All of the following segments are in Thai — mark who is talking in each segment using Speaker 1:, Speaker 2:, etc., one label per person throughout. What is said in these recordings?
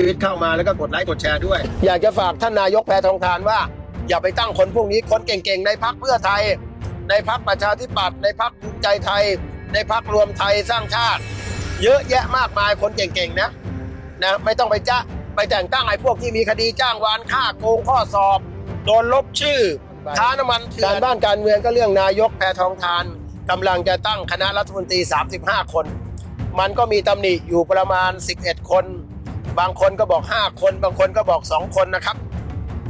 Speaker 1: ชีวิตเข้ามาแล้วก็กดไลค์กดแชร์ด้วย อยากจะฝากท่านนายกแพทองทานว่า อย่าไปตั้งคนพวกนี้คนเก่งๆ ในพักเพื่อไทย ในพักประชาธิปัตย์ในพักภูมิใจไทย ในพักรวมไทยสร้างชาติ เยอะแยะมากมายคนเก่งๆนะนะไม่ต้องไปจ้าไปแต่งตั้งไอ้พวกที่มีคดีจ้างวานฆ่าโกงข้อสอบ โดนลบชื่อค้าน้ำมันเถื่อนการบ้านการเมืองก็เรื่องนายกแพทองทานกำลังจะตั้งคณะรัฐมนตรี 35 คน มันก็มีตำหนิอยู่ประมาณ 11 คน บางคนก็บอก 5 คน บางคนก็บอก 2 คนนะครับ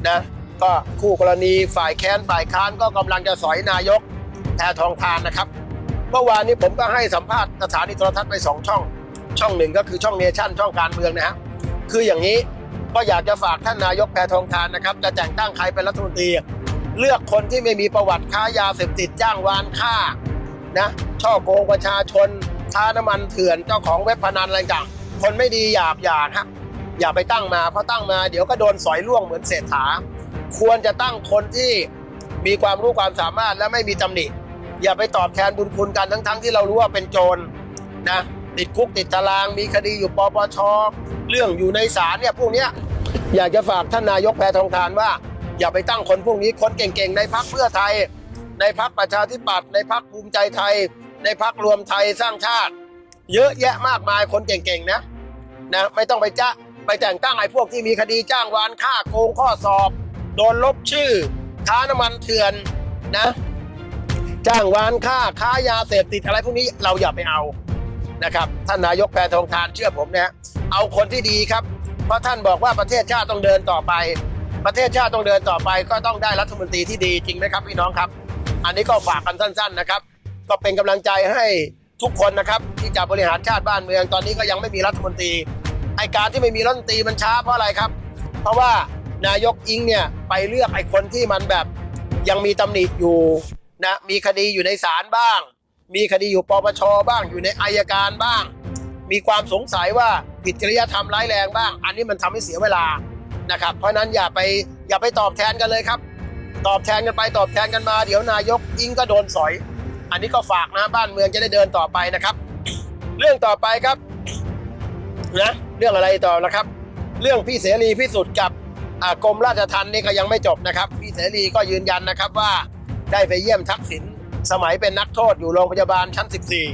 Speaker 1: นะก็คู่กรณีฝ่ายแค้นฝ่ายค้านก็กำลังจะสอยนายกแพทองทานนะครับเมื่อวานนี้ผมก็ให้สัมภาษณ์สถานีโทรทัศน์ไป 2 ช่อง ช่องหนึ่งก็คือช่องเนชั่นช่องการเมืองนะฮะคืออย่างนี้ก็อยากจะฝากท่านนายกแพทองทานนะครับ จะแต่งตั้งใครเป็นรัฐมนตรีเลือกคนที่ไม่มีประวัติค้ายาเสพติดจ้างวานฆ่านะช่อโกงประชาชนค้าน้ำมันเถื่อนเจ้าของเว็บพนันอะไรต่างคนไม่ดีอย่าอยาครับ อย่าไปตั้งมาเพราะตั้งมาเดี๋ยวก็โดนสอยล่วงเหมือนเศรษฐา ควรจะตั้งคนที่มีความรู้ความสามารถและไม่มีตำหนิ อย่าไปตอบแทนบุญคุณกันทั้งๆที่เรารู้ว่าเป็นโจรนะติดคุกติดตารางมีคดีอยู่ปปชเรื่องอยู่ในศาลเนี่ยพวกเนี้ยอยากจะฝากท่านนายกแพทองทานว่า อย่าไปตั้งคนพวกนี้คนเก่งๆ ในพักเพื่อไทย ในพักประชาธิปัตย์ในพักภูมิใจไทย ในพักรวมไทยสร้างชาติ เยอะแยะมากมายคนเก่งๆนะนะไม่ต้องไปจ้า ไปแต่งตั้งไอ้พวกที่มีคดีจ้างวานฆ่าโกงข้อสอบ โดนลบชื่อ ค้าน้ำมันเถื่อนนะ จ้างวานฆ่าค้ายาเสพติดอะไรพวกนี้เราอย่าไปเอานะครับท่านนายกแพทองทานเชื่อผมนะเอาคนที่ดีครับ เพราะท่านบอกว่าประเทศชาติต้องเดินต่อไป ประเทศชาติต้องเดินต่อไป ก็ต้องได้รัฐมนตรีที่ดีจริงไหมครับพี่น้องครับ อันนี้ก็ฝากกันสั้น ๆนะครับ ก็เป็นกำลังใจให้ทุกคนนะครับที่จะบริหารชาติบ้านเมืองตอนนี้ก็ยังไม่มีรัฐมนตรี ไอการที่ไม่มีรัฐมนตรีมันช้าเพราะอะไรครับ เพราะว่านายกอิงเนี่ยไปเลือกไอ้คนที่มันแบบยังมีตำหนิอยู่นะมีคดีอยู่ในศาลบ้าง มีคดีอยู่ปปชบ้างอยู่ในอายการบ้าง มีความสงสัยว่าผิดจริยธรรมร้ายแรงบ้าง อันนี้มันทำให้เสียเวลานะครับ เพราะนั้นอย่าไปอย่าไปตอบแทนกันเลยครับ ตอบแทนกันไปตอบแทนกันมา เดี๋ยวนายกอิงก็โดนสอย อันนี้ก็ฝากนะบ้านเมืองจะได้เดินต่อไปนะครับ เรื่องต่อไปครับ นะ เรื่องอะไรต่อนะครับ เรื่องพี่เสรีพิสุทธิ์กับกรมราชทัณฑ์นี่ก็ยังไม่จบนะครับ พี่เสรีก็ยืนยันนะครับว่าได้ไปเยี่ยมทักษิณสมัยเป็นนักโทษอยู่โรงพยาบาลชั้น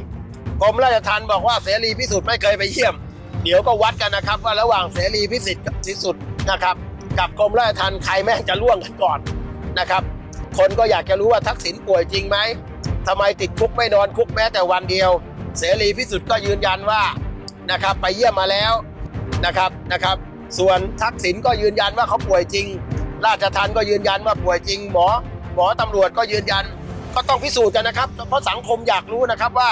Speaker 1: 14กรมราชทัณฑ์บอกว่าเสรีพิสุทธิ์ไม่เคยไปเยี่ยม เดี๋ยวก็วัดกันนะครับ ว่าระหว่างเสรีพิสิทธิ์กับพิสุทธิ์นะครับ กับกรมราชทัณฑ์ใครแม่งจะล่วงกันก่อนนะครับ คนก็อยากจะรู้ว่าทักษิณป่วยจริงไหมทำไมติดคุกไม่นอนคุกแม้แต่วันเดียว เสรีพิสุทธิ์ก็ยืนยันว่า นะครับไปเยี่ยมมาแล้วนะครับนะครับ ส่วนทักษิณก็ยืนยันว่าเขาป่วยจริง ราชทัณฑ์ก็ยืนยันว่าป่วยจริง หมอ หมอตำรวจก็ยืนยัน ก็ต้องพิสูจน์กันนะครับ เพราะสังคมอยากรู้นะครับว่า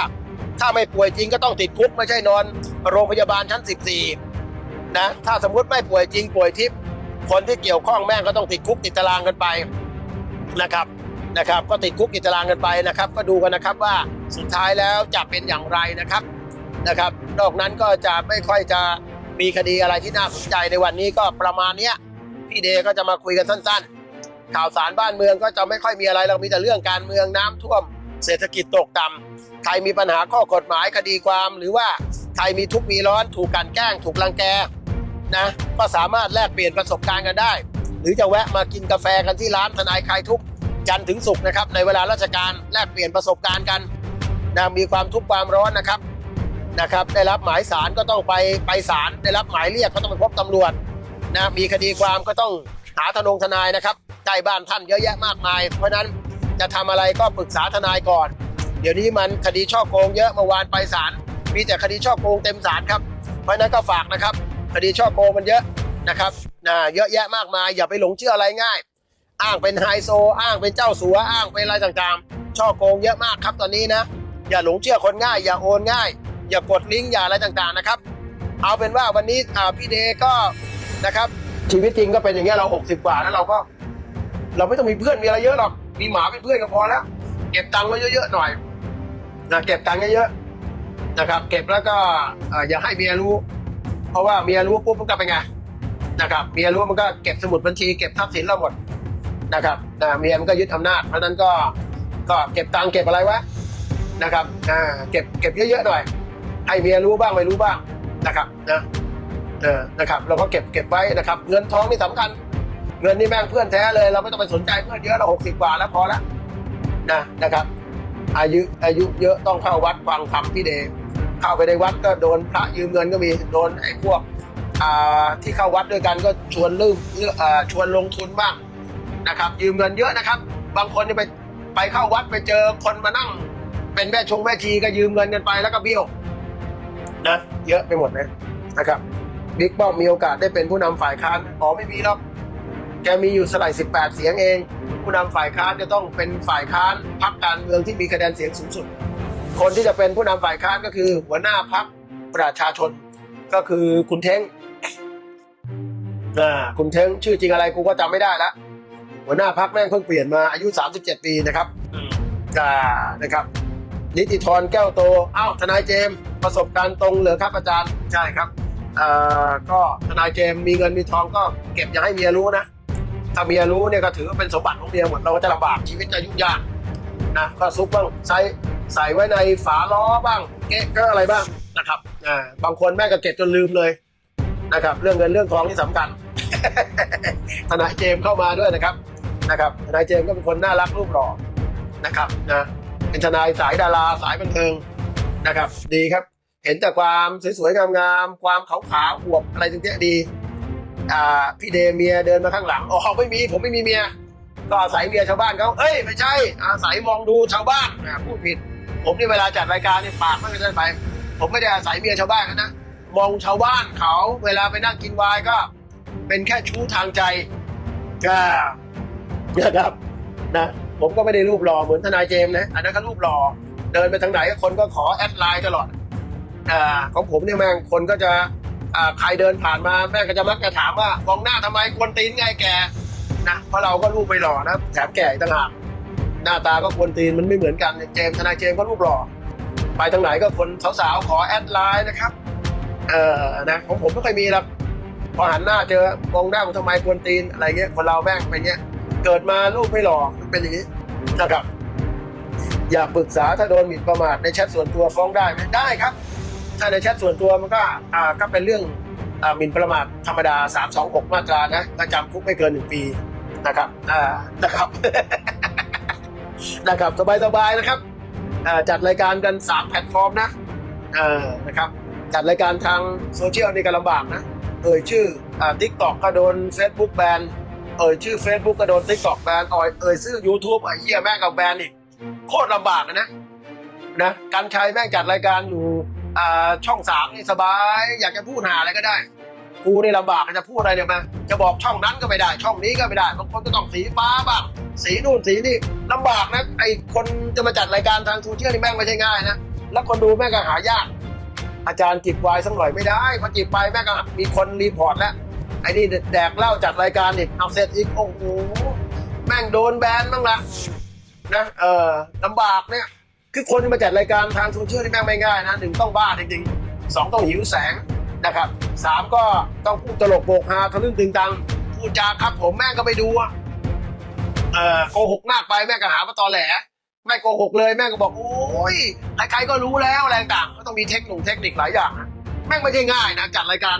Speaker 1: ถ้าไม่ป่วยจริงก็ต้องติดคุกไม่ใช่นอน โรงพยาบาลชั้น 14นะถ้าสมมุติไม่ป่วยจริงป่วยทิพย์คนที่เกี่ยวข้องแม่งก็ต้องติดคุกติดตารางกันไปนะครับนะครับ ก็ติดคุกติดตารางกันไปนะครับ ก็ดูกันนะครับว่าสุดท้ายแล้วจะเป็นอย่างไรนะครับ นะครับ นอกนั้นก็จะไม่ค่อยจะมีคดีอะไรที่น่าสนใจในวันนี้ก็ประมาณเนี้ยพี่เดก็จะมาคุยกันสั้น ๆ ข่าวสารบ้านเมืองก็จะไม่ค่อยมีอะไรเรามีแต่เรื่องการเมืองน้ำท่วม เศรษฐกิจตกต่ำใครมีปัญหาข้อกฎหมายคดีความหรือว่าใครมีทุกข์มีร้อนถูกกันแกล้งถูกรังแกนะก็สามารถแลกเปลี่ยนประสบการณ์กันได้ หรือจะแวะมากินกาแฟกันที่ร้านทนายคลายทุกจันถึงศุกนะครับในเวลาราชการแลกเปลี่ยนประสบการณ์กันนะมีความทุกข์ความร้อนนะครับ นะครับ ได้รับหมายสารก็ต้องไปไปศาลได้รับหมายเรียกก็ต้องไปพบตำรวจนะมีคดีความก็ต้องหาทนงทนายนะครับใกล้บ้านท่านเยอะแยะมากมาย เพราะนั้นจะทำอะไรก็ปรึกษาทนายก่อน เดี๋ยวนี้มันคดีช่อโกงเยอะเมื่อวานไปศาลมีแต่คดีช่อโกงเต็มศาลครับ เพราะนั้นก็ฝากนะครับ คดีช่อโกงมันเยอะนะครับนะเยอะแยะมากมายอย่าไปหลงเชื่ออะไรง่าย อ้างเป็นไฮโซ อ้างเป็นเจ้าสัวอ้างเป็นอะไรต่างๆ ช่อโกงเยอะมากครับตอนนี้นะ อย่าหลงเชื่อคนง่าย อย่าโอนง่าย อย่ากดลิงก์อย่าอะไรต่างๆนะครับ เอาเป็นว่าวันนี้อ่าพี่เดก็นะครับ ชีวิตจริงก็เป็นอย่างเงี้ยเรา 60 กว่าแล้วเราก็ เราไม่ต้องมีเพื่อนมีอะไรเยอะหรอกมีหมาเป็นเพื่อนก็พอแล้ว เก็บตังค์ไว้เยอะๆหน่อยนะเก็บตังค์เยอะๆนะครับ เก็บแล้วก็เอ่ออย่าให้เมียรู้ เพราะว่าเมียรู้ปุ๊บมันก็เป็นไงนะครับเมียรู้มันก็เก็บสมุดบัญชี เก็บทรัพย์สินเราหมดนะครับนะเมียมันก็ยึดอำนาจเพราะฉะนั้นก็ก็เก็บตังค์เก็บอะไรไว้นะครับอ่าเก็บเก็บเยอะๆหน่อย ให้เมียรู้บ้างไม่รู้บ้างนะครับนะเออนะครับเราก็เก็บเก็บไว้นะครับ เงินทองนี่สำคัญ เงินนี่แม่งเพื่อนแท้เลย เราไม่ต้องไปสนใจเพื่อนเยอะเราหกสิบกว่าแล้วพอและนะนะครับ อายุอายุเยอะต้องเข้าวัดฟังธรรมพี่เดชเข้าไปในวัดก็โดนพระยืมเงินก็มีโดนไอ้พวกอ่าที่เข้าวัดด้วยกันก็ชวนลืมอ่าชวนลงทุนบ้างนะครับ ยืมเงินเยอะนะครับ บางคนนี่ไปไปเข้าวัดไปเจอคนมานั่ง เป็นแม่ชงแม่ชีก็ยืมเงินกันไปแล้วก็เบี้ยว นะเยอะไปหมดนะนะครับบิ๊กป้อมมีโอกาสได้เป็นผู้นำฝ่ายค้านอ๋อไม่มีหรอกแกมีอยู่สลาย18 เสียงเอง ผู้นำฝ่ายค้านจะต้องเป็นฝ่ายค้านพรรคการเมืองที่มีคะแนนเสียงสูงสุด คนที่จะเป็นผู้นำฝ่ายค้านก็คือ หัวหน้าพรรคประชาชน ก็คือคุณเท้งอ่าคุณเท้งชื่อจริงอะไรกูก็จำไม่ได้ละหัวหน้าพรรคแม่งเพิ่งเปลี่ยนมาอายุ 37 ปีนะครับอ่านะครับ นิติธรแก้วโตอ้าวทนายเจมส์ ประสบการณ์ตรงเหรอครับอาจารย์ใช่ครับอ่าก็ทนายเจมส์มีเงินมีทองก็เก็บอย่าให้เมียรู้นะถ้าเมียรู้เนี่ยก็ถือว่าเป็นสมบัติของเมียหมดเราก็จะลำบากชีวิตจะยุ่งยากนะก็ซุกบ้างใส่ใส่ไว้ในฝาล้อบ้างเกะก็อะไรบ้างนะครับอ่าบางคนแม่งก็เก็บจนลืมเลยนะครับ เรื่องเงินเรื่องทองที่สำคัญทนายเจมส์เข้ามาด้วยนะครับนะครับทนายเจมส์ก็เป็นคนน่ารักรูปหล่อนะครับนะเป็นทนายสายดาราสายบันเทิงนะครับ ดีครับ เห็นแต่ความสวยๆงามๆความขาวๆอวบอะไรต่างๆดีอ่าพี่เดเมียเดินมาข้างหลังอ๋อไม่มีผมไม่มีเมีย ก็อาศัยเมียชาวบ้านเขาเอ้ยไม่ใช่ อาศัยมองดูชาวบ้านอ่าพูดผิด ผมนี่เวลาจัดรายการนี่ปากไม่ได้ไป ผมไม่ได้อาศัยเมียชาวบ้านนะมองชาวบ้านเขาเวลาไปนั่งกินวน์ก็ เป็นแค่ชู้ทางใจก็นะครับนะผมก็ไม่ได้รูปหล่อเหมือนทนายเจมส์นะ อันนั้นก็รูปหล่อเดินไปทางไหนคนก็ขอแอดไลน์ตลอด ของผมเนี่ยแม่งคนก็จะใครเดินผ่านมาแม่ก็จะมักจะถามว่ามองหน้าทำไมกวนตีนไงแกนะเพราะเราก็รูปไม่หล่อนะแถมแก่อีกต่างหากหน้าตาก็กวนตีนมันไม่เหมือนกันเจมส์ทนายเจมส์ก็รูปหล่อไปทางไหนก็คนสาวๆขอแอดไลน์นะครับเออนะของผมไม่เคยมีหรอกพอหันหน้าเจอมองหน้ากูทำไมกวนตีนอะไรเงี้ยคนเราแม่งเป็นเงี้ยเกิดมารูปไม่หล่อเป็นอย่างนี้นะครับ อยากปรึกษาถ้าโดนหมิ่นประมาทในแชทส่วนตัวฟ้องได้ไหมได้ครับ ถ้าในแชทส่วนตัวมันก็อ่าก็เป็นเรื่องอ่าหมิ่นประมาทธรรมดา 326 มาตรานะก็จำคุกไม่เกิน 1 ปีนะครับอ่านะครับ นะครับสบายๆนะครับอ่าจัดรายการกัน 3 แพลตฟอร์มนะนะครับ จัดรายการทางโซเชียลนี่ก็ลำบากนะ เอ่ยชื่ออ่าทิกตอกก็โดน Facebook แบนเอ่ยชื่อ Facebook ก็โดนทิกตอกแบนเอ่ยเอ่ยชื่อ YouTube ไอ้เหี้ยแม่งกับแบนอีกโคตรลำบากนะนะการชัยแม่งจัดรายการอยู่ ช่องสามนี่สบาย อยากจะพูดหาอะไรก็ได้ กูนี่ลำบากจะพูดอะไรเนี่ยมา จะบอกช่องนั้นก็ไม่ได้ ช่องนี้ก็ไม่ได้บางคนก็ต้องสีฟ้าบ้าง สีนู่นสีนี่ลำบากนะไอคนจะมาจัดรายการทางโซเชียลนี่แม่งไม่ใช่ง่ายนะ แล้วคนดูแม่งก็หายาก อาจารย์จิบวายสักหน่อยไม่ได้พอจิบไปแม่งก็มีคนรีพอร์ตแล้วไอ้นี่แดกเหล้าจัดรายการอีกเอาเสร็จอีกโอ้โหแม่งโดนแบนบ้างละนะเออลำบากเนี่ย คือคนที่มาจัดรายการทางโซเชียลนี่แม่งไม่ง่ายนะหนึ่งต้องบ้าจริงๆสองต้องหิวแสงนะครับสามก็ต้องพูดตลกโปกฮาทะลึ่งตึงตังพูดจาครับผมแม่งก็ไปดูอะเอ่อโกหกมากไปแม่งก็หาว่าตอแหลไม่โกหกเลยแม่งก็บอกโอ้ยใครๆก็รู้แล้วอะไรต่างก็ต้องมีเทคนิคเทคนิคหลายอย่างแม่งไม่ใช่ง่ายนะจัดรายการ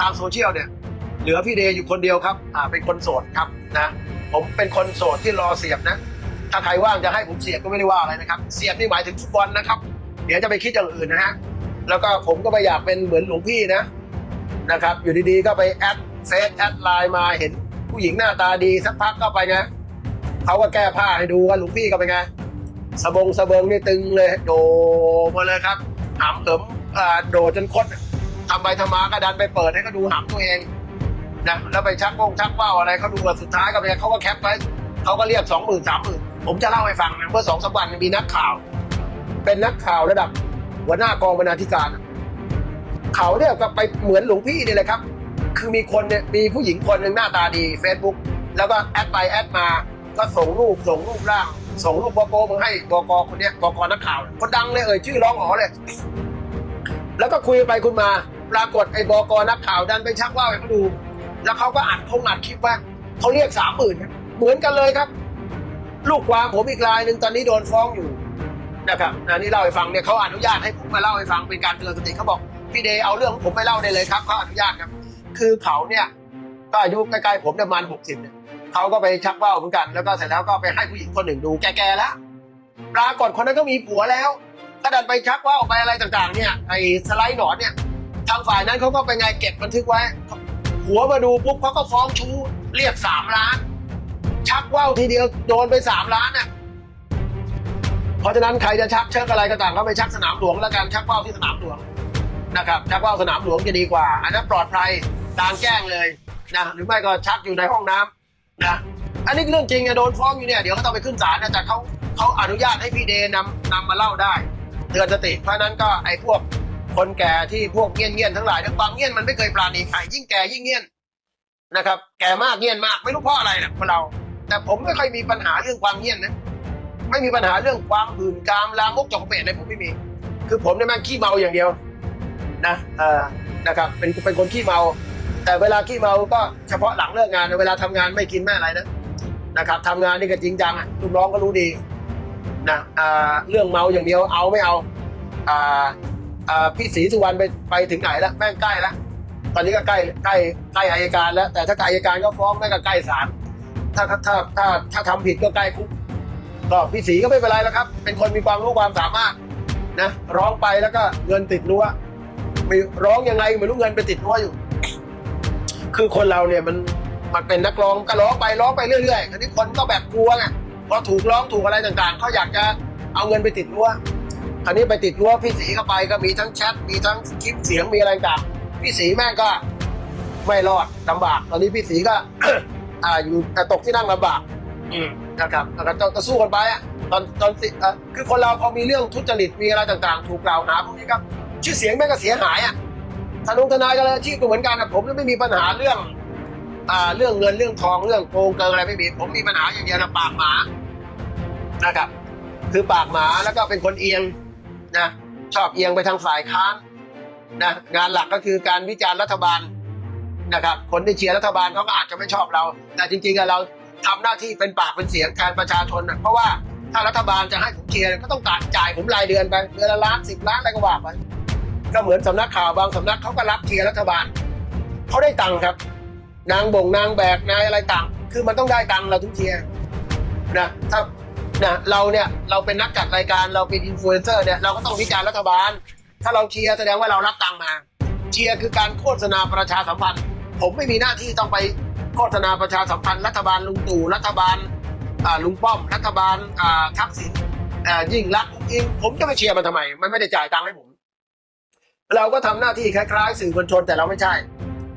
Speaker 1: ทางโซเชียลเนี่ย เหลือพี่เดย์อยู่คนเดียวครับอ่าเป็นคนโสดครับนะ ผมเป็นคนโสดที่รอเสียบนะ ถ้าใครว่างจะให้ผมเสียบก็ไม่ได้ว่าอะไรนะครับ เสียบนี่หมายถึงฟุตบอลนะครับ เดี๋ยวจะไปคิดอย่างอื่นนะฮะ แล้วก็ผมก็ไม่อยากเป็นเหมือนหลวงพี่นะนะครับ อยู่ดีๆก็ไปแอดเฟซแอดไลน์มาเห็นผู้หญิงหน้าตาดีสักพักก็ไปไงเขาก็แก้ผ้าให้ดูว่าหลวงพี่ก็ไปไงสบงสะเบิงนี่ตึงเลย โดมาเลยครับหำเหิมอ่าโดจนคดทำไปทำมาก็ดันไปเปิดให้เขาดูหำตัวเองนะแล้วไปชักวงชักว่าวอะไรเขาดูว่าสุดท้ายก็ไปไงเขาก็แคปไว้เขาก็เรียกสองหมื่นสามหมื่น ผมจะเล่าให้ฟังนะเมื่อสองสามวันมีนักข่าว เป็นนักข่าวระดับหัวหน้ากองบรรณาธิการ เขาเนี่ยก็ไปเหมือนหลวงพี่นี่เลยครับ คือมีคนเนี่ยมีผู้หญิงคนหนึ่งหน้าตาดี Facebook แล้วก็แอดไปแอดมา ก็ส่งรูปส่งรูปร่าง ส่งรูปบกมาให้บกคนเนี้ยบกนักข่าว คนดังเลยเอ่ยชื่อร้องอ๋อเลยแล้วก็คุยไปคุณมาปรากฏไอ้บกนักข่าวดันไปชักว่าวให้เขาดู แล้วเขาก็อัดคงอัดคลิปว่าเขาเรียกสามหมื่นเหมือนกันเลยครับ ลูกความผมอีกรายหนึ่งตอนนี้โดนฟ้องอยู่นะครับอันนี้เล่าให้ฟังเนี่ยเขาอนุญาตให้ผมมาเล่าให้ฟังเป็นการเตือนสติเขาบอกพี่เดย์เอาเรื่องของผมไปเล่าได้เลยครับเขาอนุญาตครับ คือเขาเนี่ยก็อายุใกล้ๆผมประมาณหกสิบเนี่ยเขาก็ไปชักว่าวเหมือนกันแล้วก็เสร็จแล้วก็ไปให้ผู้หญิงคนหนึ่งดูแก่ๆแล้วปรากฏคนนั้นก็มีผัวแล้วก็ดันไปชักว่าวไปอะไรต่างๆ เนี่ยไอ้สไลด์หนอนเนี่ยทางฝ่ายนั้นเขาก็ไปไงเก็บบันทึกไว้หัวมาดูปุ๊บเขาก็ฟ้องชู้เรียกสามล้าน ชักว่าวทีเดียวโดนไปสามล้านน่ะเพราะฉะนั้นใครจะชักเชิกอะไรก็ต่างก็ไปชักสนามหลวงแล้วกันชักว่าวที่สนามหลวงนะครับชักว่าวสนามหลวงจะดีกว่า อันนั้นปลอดภัยกลางแจ้งเลยนะหรือไม่ก็ชักอยู่ในห้องน้ำนะอันนี้เรื่องจริงอะโดนฟ้องอยู่เนี่ยเดี๋ยวก็ต้องไปขึ้นศาลนะแต่เขาเขาอนุญาตให้พี่เดนำนำมาเล่าได้เตือนสติเพราะนั้นก็ไอ้พวกคนแก่ที่พวกเงี้ยนเงี้ยนทั้งหลายทั้งบางเงี้ยนมันไม่เคยปราณีใครยิ่งแก่ยิ่งเงี้ยนนะครับ แก่มากเงี้ยนมากไม่รู้เพราะอะไรนะคนเรา แต่ผมไม่ค่อยมีปัญหาเรื่องความเงี้ยนนะ ไม่มีปัญหาเรื่องความหื่นกามลามกจกเปรตอะไรผมไม่มี คือผมเนี่ยแม่งขี้เมาอย่างเดียวนะเออนะครับ เป็นเป็นคนขี้เมา แต่เวลาขี้เมาก็เฉพาะหลังเลิกงาน เวลาทำงานไม่กินไม่อะไรนะนะครับทำงานนี่ก็จริงจังอะลูกน้องก็รู้ดีนะอ่าเรื่องเมาอย่างเดียวเอาไม่เอาอ่าอ่าพี่ศรีสุวรรณไปไปถึงไหนแล้วแม่งใกล้แล้วตอนนี้ก็ใกล้ใกล้ใกล้อายการแล้ว แต่ถ้าอายการก็ฟ้องแม่งก็ใกล้ศาล ถ้าถ้าถ้าถ้าถ้าทำผิดก็ใกล้คุกก็พี่ศรีก็ไม่เป็นไรแล้วครับ เป็นคนมีความรู้ความสามารถนะร้องไปแล้วก็เงินติดรั้วไม่ร้องยังไงไม่รู้เงินไปติดรั้วอยู่ คือคนเราเนี่ยมันมันเป็นนักร้องก็ร้องไปร้องไปเรื่อยๆอันนี้คนก็แบบกลัวไงพอถูกร้องถูกอะไรต่างๆเขาอยากจะเอาเงินไปติดรั้วคราวนี้ไปติดรั้วพี่ศรีเข้าไปก็มีทั้งแชทมีทั้งคลิปเสียงมีอะไรต่างพี่ศรีแม่งก็ไม่รอดลำบากตอนนี้พี่ศรีก็ อ่าอยู่แต่ตกที่นั่งลำบากอืมนะครับนะครับจะจะสู้กันไปอะตอนตอนสิเอ่อคือคนเราพอมีเรื่องทุจริตมีอะไรต่างๆ ถูกกล่าวหาพวกนี้ครับชื่อเสียงแม่งก็เสียหายอะทนงทนายกันเลยอาชีพก็เหมือนกันนะผมไม่มีปัญหาเรื่อง อ่าเรื่องเงินเรื่องทองเรื่องโกงเกินอะไรไม่มีผมมีปัญหาอย่างเดียวนะปากหมานะครับ คือปากหมาแล้วก็เป็นคนเอียงนะชอบเอียงไปทางฝ่ายค้านนะงานหลักก็คือการวิจารณ์รัฐบาล นะครับ คนที่เชียร์รัฐบาลเขาก็อาจจะไม่ชอบเรา แต่จริงๆเราทำหน้าที่เป็นปากเป็นเสียงแทนประชาชนนะเพราะว่าถ้ารัฐบาลจะให้ผมเชียร์ก็ต้องจ่ายผมรายเดือนไปเดือนละล้านสิบล้านอะไรก็ว่าไปก็เหมือนสำนักข่าวบางสำนักเขาก็รับเชียร์รัฐบาลเขาได้ตังค์ครับ นางบ่งนางแบกนายอะไรต่าง คือมันต้องได้ตังค์เราทุกเชียร์นะถ้านะเราเนี่ยเราเป็นนักจัดรายการเราเป็นอินฟลูเอนเซอร์เนี่ยเราก็ต้องวิจารณ์รัฐบาล ถ้าเราเชียร์แสดงว่าเรารับตังค์มา เชียร์คือการโฆษณาประชาสัมพันธ์ ผมไม่มีหน้าที่ต้องไปโฆษณาประชาสัมพันธ์รัฐบาลลุงตู่รัฐบาลลุงป้อม รัฐบาลทักษิณอ่ายิ่งรักอิงผมจะไปเชียร์มันทำไม มันไม่ได้จ่ายตังค์ให้ผม เราก็ทำหน้าที่คล้ายๆ สื่อมวลชนแต่เราไม่ใช่